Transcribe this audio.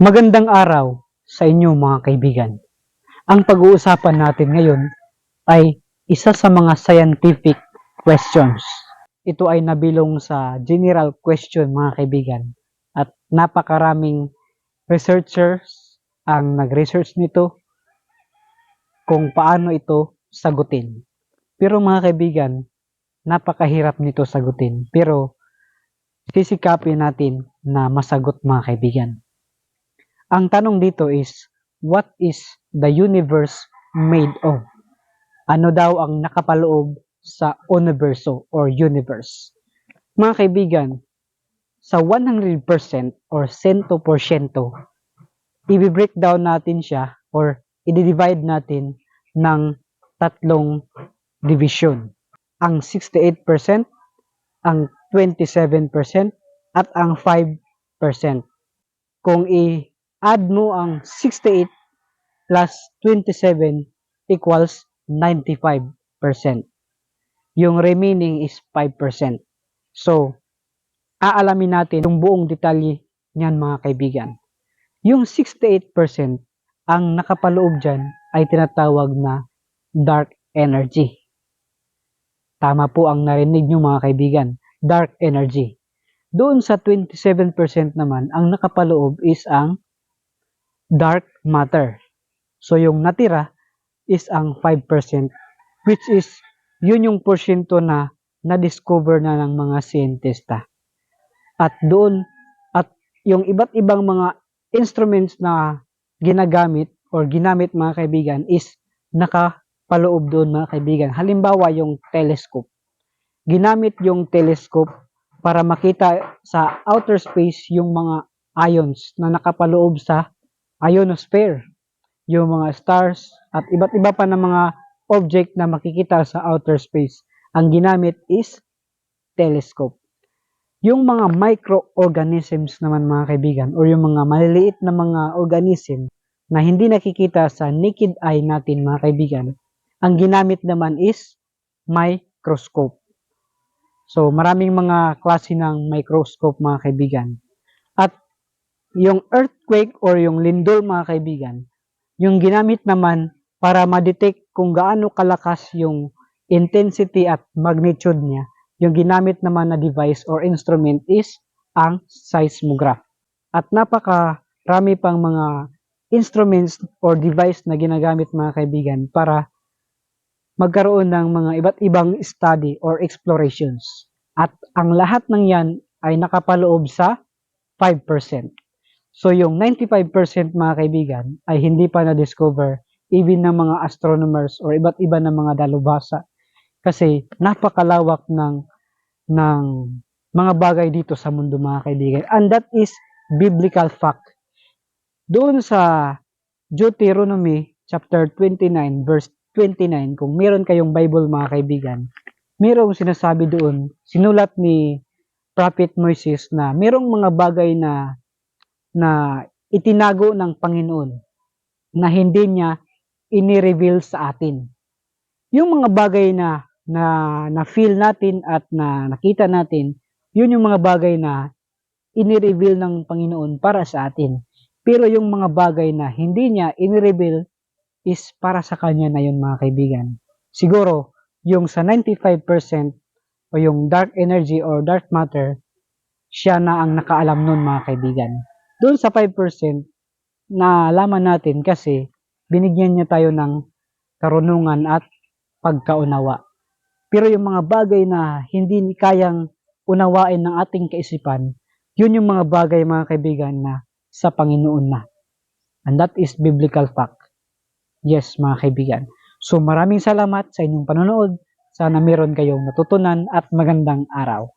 Magandang araw sa inyo mga kaibigan. Ang pag-uusapan natin ngayon ay isa sa mga scientific questions. Ito ay nabilong sa general question mga kaibigan at napakaraming researchers ang nag-research nito kung paano ito sagutin. Pero mga kaibigan, napakahirap nito sagutin. Pero sisikapin natin na masagot mga kaibigan. Ang tanong dito is, what is the universe made of? Ano daw ang nakapaloob sa universo or universe? Mga kaibigan, sa 100% or 100%, i-breakdown natin siya or i-divide natin ng tatlong division. Ang 68%, ang 27%, at ang 5%. Kung i-add mo ang 68 plus 27 equals 95%. Yung remaining is 5%. So, aalamin natin yung buong detalye niyan mga kaibigan. Yung 68% ang nakapaloob dyan ay tinatawag na dark energy. Tama po ang narinig nyo mga kaibigan, dark energy. Doon sa 27% naman, ang nakapaloob is ang dark matter. So yung natira is ang 5% which is yun yung porsyento na na-discover na ng mga siyentista. At doon, at yung iba't ibang mga instruments na ginagamit or ginamit mga kaibigan is nakapaloob doon mga kaibigan. Halimbawa yung telescope. Ginamit yung telescope para makita sa outer space yung mga ions na nakapaloob sa ionosphere. Yung mga stars at iba't iba pa na mga object na makikita sa outer space. Ang ginamit is telescope. Yung mga microorganisms naman mga kaibigan or yung mga maliliit na mga organism na hindi nakikita sa naked eye natin mga kaibigan, ang ginamit naman is microscope. So maraming mga klase ng microscope mga kaibigan. Yung earthquake or yung lindol mga kaibigan, yung ginamit naman para ma-detect kung gaano kalakas yung intensity at magnitude niya, yung ginamit naman na device or instrument is ang seismograph. At napaka rami pang mga instruments or device na ginagamit mga kaibigan para magkaroon ng mga iba't ibang study or explorations. At ang lahat ng yan ay nakapaloob sa 5%. So yung 95% mga kaibigan ay hindi pa na-discover even ng mga astronomers or iba't iba ng mga dalubhasa kasi napakalawak ng ng mga bagay dito sa mundo mga kaibigan. And that is biblical fact. Doon sa Deuteronomy chapter 29 verse 29, kung meron kayong Bible mga kaibigan, merong sinasabi doon, sinulat ni Prophet Moses na merong mga bagay na na itinago ng Panginoon na hindi niya ini-reveal sa atin. Yung mga bagay na na na-feel natin at na nakita natin, yun yung mga bagay na ini-reveal ng Panginoon para sa atin. Pero yung mga bagay na hindi niya ini-reveal is para sa kanya na yun mga kaibigan. Siguro, yung sa 95% o yung dark energy or dark matter, siya na ang nakaalam nun mga kaibigan. Doon sa 5%, na laman natin kasi binigyan niya tayo ng karunungan at pagkaunawa. Pero yung mga bagay na hindi kayang unawain ng ating kaisipan, yun yung mga bagay mga kaibigan na sa Panginoon na. And that is biblical fact. Yes, mga kaibigan. So maraming salamat sa inyong panonood. Sana meron kayong natutunan at magandang araw.